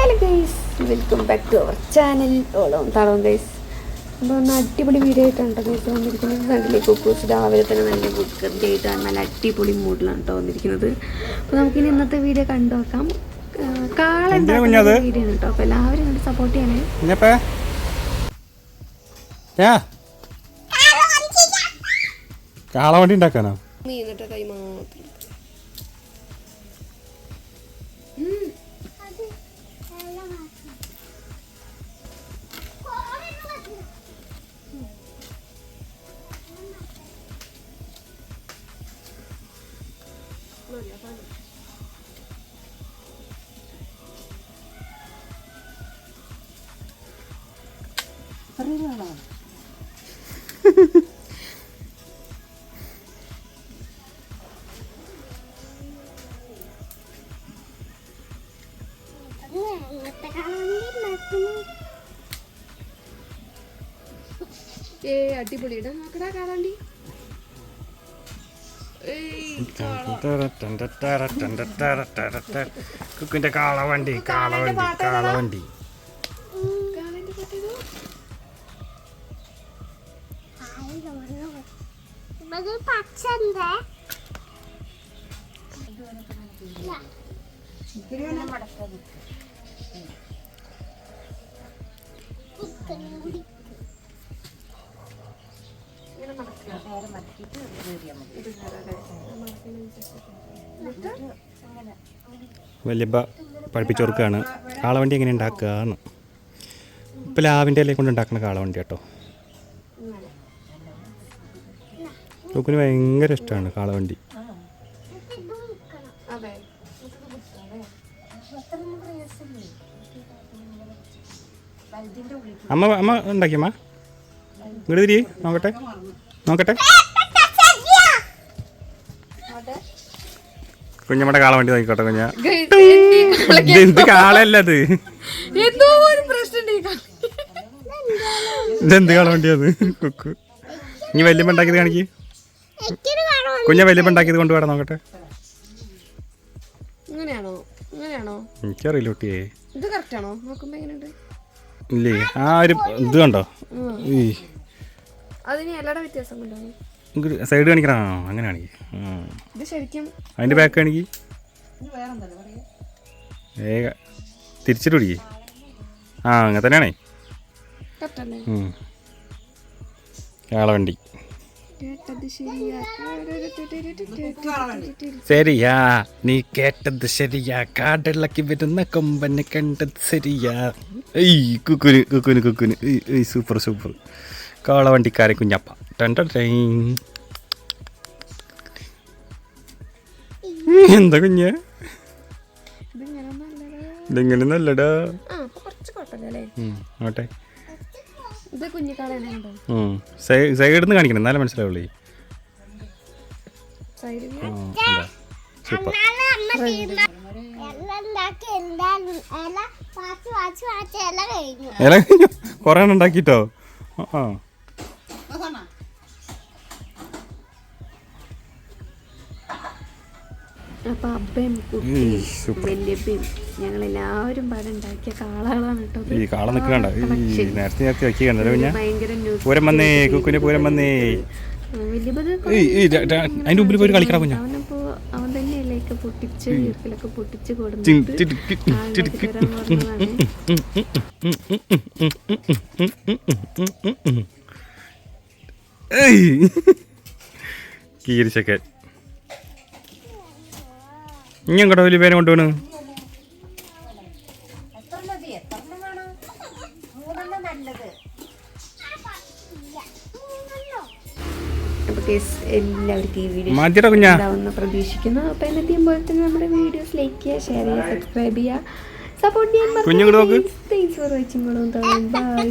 Hello guys welcome back to our channel ഓളോ താളോ guys അപ്പോൾ ഒന്ന് അടിപൊളി വീഡിയോ ആയിട്ടാണ് കേട്ടോ ഗൈസ് വന്നിരിക്കുന്നത്. ഫ്രണ്ടിലേക്ക് കുക്കൂസ് രാവിലെ തന്നെ നല്ല ഗുഡ് ആയിട്ടാണ് നല്ല അടിപൊളി മൂഡിലാണ് കേട്ടോ വന്നിരിക്കുന്നത്. അപ്പോൾ നമുക്കിനി ഇന്നത്തെ വീഡിയോ കണ്ടു നോക്കാം. കാള എന്തിനാ കുഞ്ഞത്? വീഡിയോ കേട്ടോ അപ്പോൾ എല്ലാവരും കണ്ട് സപ്പോർട്ട് ചെയ്യണേ. കാളവണ്ടി ഉണ്ടാക്കാനോ? നീ എന്നിട്ട് കൈ മാത്രം. ഏ അടിപൊളി. ഇടാ നോക്കടാ കാളാണ്ടി കുക്കിന്റെ കാളവണ്ടി കാളവണ്ടി കാളവണ്ടി. പച്ചന്തേ വല്യപ്പ പഠിപ്പിച്ചു കൊടുക്കുകയാണ് കാളവണ്ടി എങ്ങനെ ഉണ്ടാക്കുകയെന്ന് ഇപ്പം ലാവിന്റെ ഇലയിൽ കൊണ്ട് ഉണ്ടാക്കുന്ന കാളവണ്ടി കേട്ടോ. കുക്കിന് ഭയങ്കര ഇഷ്ടമാണ് കാളവണ്ടി. അമ്മ അമ്മ ഉണ്ടാക്കിയമ്മ ഇങ്ങോട്ട് തിരി നോക്കട്ടെ. നോക്കട്ടെ. കുഞ്ഞമ്മടെ കാളവണ്ടി നോക്കിക്കോട്ടെ കുഞ്ഞ. എന്ത് കാളല്ല അത് ഇതെന്ത് കാളവണ്ടിയത് കുക്കു. ഇനി വല്യമ്മ ഉണ്ടാക്കിയത് കാണിക്ക്. കുഞ്ഞ വലിയ കൊണ്ടുപോകാൻ നോക്കട്ടെ? ഇങ്ങനെയാണോ? ഇങ്ങനെയാണോ? എനിക്കറിയില്ല കുട്ടിയെ. ഇത് കറക്റ്റ് ആണോ? നോക്കുമ്പോ എങ്ങനെയുണ്ട്? ഇല്ലേ? ആ ഒരു ഇത് കണ്ടോ? ഈ അതിന് എല്ലാടെ വ്യത്യാസം കൊണ്ടാണ് സൈഡ് കാണിക്കണോ? അങ്ങനെ കാണിക്ക്. ഇത് ശരിക്കും അതിന്റെ ബാക്ക് കാണിക്ക്. ഏക തിരിച്ചിട്ട് പിടിക്ക്. ആ അങ്ങനെ തന്നെയാണേ. കാളവണ്ടി ശരിയാ சரியா നീ കേട്ടത് ശരിയാ. കാടിളക്കി വരുന്ന കൊമ്പനെ കണ്ടത് ശരിയാ. ഏയ് കുക്കുന് കുക്കുന് കുക്കുന്. ഏയ്, സൂപ്പർ സൂപ്പർ കാളവണ്ടിക്കാരൻ കുഞ്ഞപ്പ. എന്താ കുഞ്ഞ്? ഇതിങ്ങനെ നല്ലടാ ആട്ടെ ഇത്. സൈഡിൽ നിന്ന് കാണിക്കണം. എന്നാലും മനസ്സിലാവുള്ളൂ? സൂപ്പർ. ഇല കഴിഞ്ഞു. കുറേ ഉണ്ടാക്കിട്ടോ? ആ, ആ അപ്പൊ അബ്ബയും വല്യപ്പയും ഞങ്ങൾ എല്ലാവരും പാടെ ഉണ്ടാക്കിയ കാളകളാണ് കേട്ടോ. ഈ കാള നിൽക്കണ്ട ഈ. നേരത്തെ നേരത്തെ ന്യൂസ് പൂരം വന്നേ പൂരം അതിന്റെ മുമ്പിൽ പോയി കളിക്കടാ കുഞ്ഞ. അവൻ തന്നെയല്ലേ പൊട്ടിച്ച് വീട്ടിലൊക്കെ പൊട്ടിച്ച് കൊടുത്തു കൊടുത്തിട്ട് ഇനി എങ്ങോട്ടോ വലിയ പേരെ കൊണ്ടുപോണ്? കേസ് എല്ലാവർക്കും ഈ വീഡിയോ പ്രതീക്ഷിക്കുന്നു. അപ്പൊ നമ്മുടെ വീഡിയോസ് ലൈക്ക് ചെയ്യുക ഷെയർ ചെയ്യുക സബ്സ്ക്രൈബ് ചെയ്യുക. സപ്പോർട്ട് ചെയ്യാൻ. Thanks for watching bye